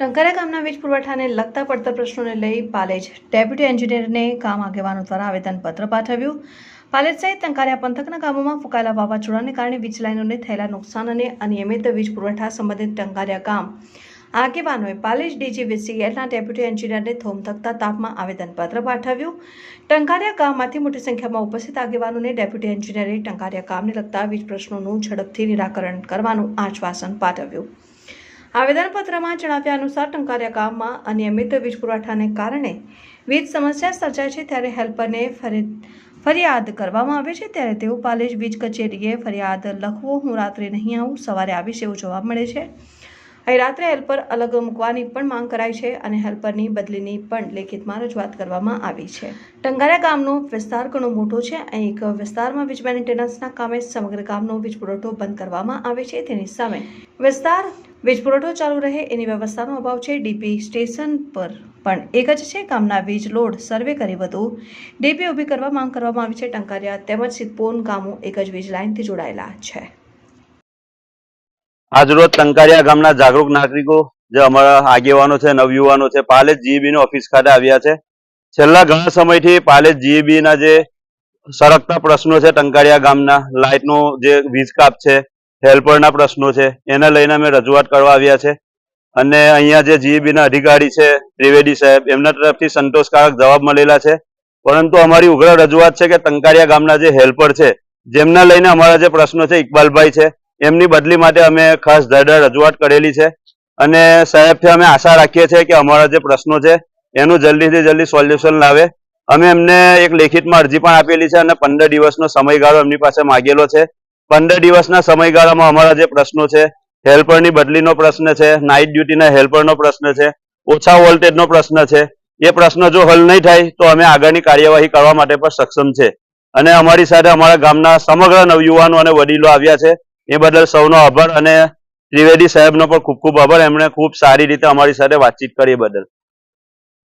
ટંકારા ગામના વીજ પુરવઠાને લગતા પડતર પ્રશ્નોને લઈ પાલેજ ડેપ્યુટી એન્જિનિયરને કામ આગેવાનો દ્વારા આવેદનપત્ર પાઠવ્યું. પાલેજ સહિત ટંકારિયા પંથકના ગામોમાં ફૂંકાયેલા વાવાઝોડાને કારણે વીજ લાઇનોને થયેલા નુકસાન અને અનિયમિત વીજ પુરવઠા સંબંધિત ટંકારિયા ગામ આગેવાનોએ પાલેજ ડીજીવીસીએલના ડેપ્યુટી એન્જિનિયરને થોમથકતા તાપમાં આવેદનપત્ર પાઠવ્યું. ટંકારિયા ગામમાંથી મોટી સંખ્યામાં ઉપસ્થિત આગેવાનોને ડેપ્યુટી એન્જિનિયરે ટંકારિયા ગામને લગતા વીજ પ્રશ્નોનું ઝડપથી નિરાકરણ કરવાનું આશ્વાસન પાઠવ્યું. આવેદનપત્રમાં જણાવ્યા અનુસાર ટંકારિયા ગામમાં અનિયમિત વીજ પુરવઠાને કારણે વીજ સમસ્યા સર્જાય છે ત્યારે હેલ્પરને ફરી, ફરિયાદ કરવામાં આવે છે ત્યારે તેઓ પાલેજ વીજ કચેરીએ ફરિયાદ લખવો હું રાત્રે નહીં આવું, સવારે આવીશ એવું જોવા મળે છે. અહીં રાત્રે હેલ્પર અલગ મૂકવાની પણ માંગ કરાઈ છે અને હેલ્પરની બદલીની પણ લેખિતમાં રજૂઆત કરવામાં આવી છે. ટંગારા ગામનો વિસ્તાર ઘણો મોટો છે. અહીં એક વિસ્તારમાં વીજ મેન્ટેનન્સના કામે સમગ્ર ગામનો વીજ પુરવઠો બંધ કરવામાં આવે છે. તેની સામે વિસ્તાર વીજ પુરવઠો ચાલુ રહે એની વ્યવસ્થાનો અભાવ છે. ડીપી સ્ટેશન પર પણ એક જ છે. ગામના વીજ લોડ સર્વે કરી વધુ. ડીપી ઊભી કરવા માંગ કરવામાં આવી છે. ટંકારિયા તેમજ સિદ્ધપોન ગામો એક જ વીજ લાઇનથી જોડાયેલા છે. આજરોજ ટંકારિયા ગામના જાગૃત નાગરિકો, જે અમારા આગેવાનો છે, નવયુવાનો છે, પાલેજ જીઈબી નું ઓફિસ ખાતે આવ્યા છે. છેલ્લા ઘણા સમયથી પાલેજ જીઈબી ના જે સરકતા પ્રશ્નો છે ટંકારિયા ગામના, લાઇટનો જે વીજ કાપ છે હેલ્પરના પ્રશ્નો છે. એને લઈને અમે રજૂઆત કરવા આવ્યા છે. અને અહીંયા જે જીઈબીના અધિકારી છે, ત્રિવેદી સાહેબ, એમના તરફથી સંતોષકારક જવાબ મળેલા છે. પરંતુ અમારી ઉગ્ર રજૂઆત છે કે તંકારિયા ગામના જે હેલ્પર છે, જેમના લઈને અમારા જે પ્રશ્નો છે, ઇકબાલભાઈ છે, એમની બદલી માટે અમે ખાસ ધરધર રજૂઆત કરેલી છે. અને સાહેબથી અમે આશા રાખીએ છીએ કે અમારા જે પ્રશ્નો છે, એનું જલ્દીથી જલ્દી સોલ્યુશન લાવે. અમે એમને એક લેખિતમાં અરજી પણ આપેલી છે અને પંદર દિવસનો સમયગાળો એમની પાસે માગેલો છે. પંદર દિવસના સમયગાળામાં અમારા જે પ્રશ્નો છે, હેલ્પરની બદલીનો પ્રશ્ન છે, નાઇટ ડ્યુટીના હેલ્પરનો પ્રશ્ન છે, ઓછા વોલ્ટેજનો પ્રશ્ન છે, એ પ્રશ્ન જો હલ નહીં થાય તો અમે આગળની કાર્યવાહી કરવા માટે પણ સક્ષમ છે. અને અમારી સાથે અમારા ગામના સમગ્ર નવયુવાનો અને વડીલો આવ્યા છે, એ બદલ સૌનો આભાર અને ત્રિવેદી સાહેબનો પણ ખૂબ ખૂબ આભાર. એમણે ખૂબ સારી રીતે અમારી સાથે વાતચીત કરી બદલ.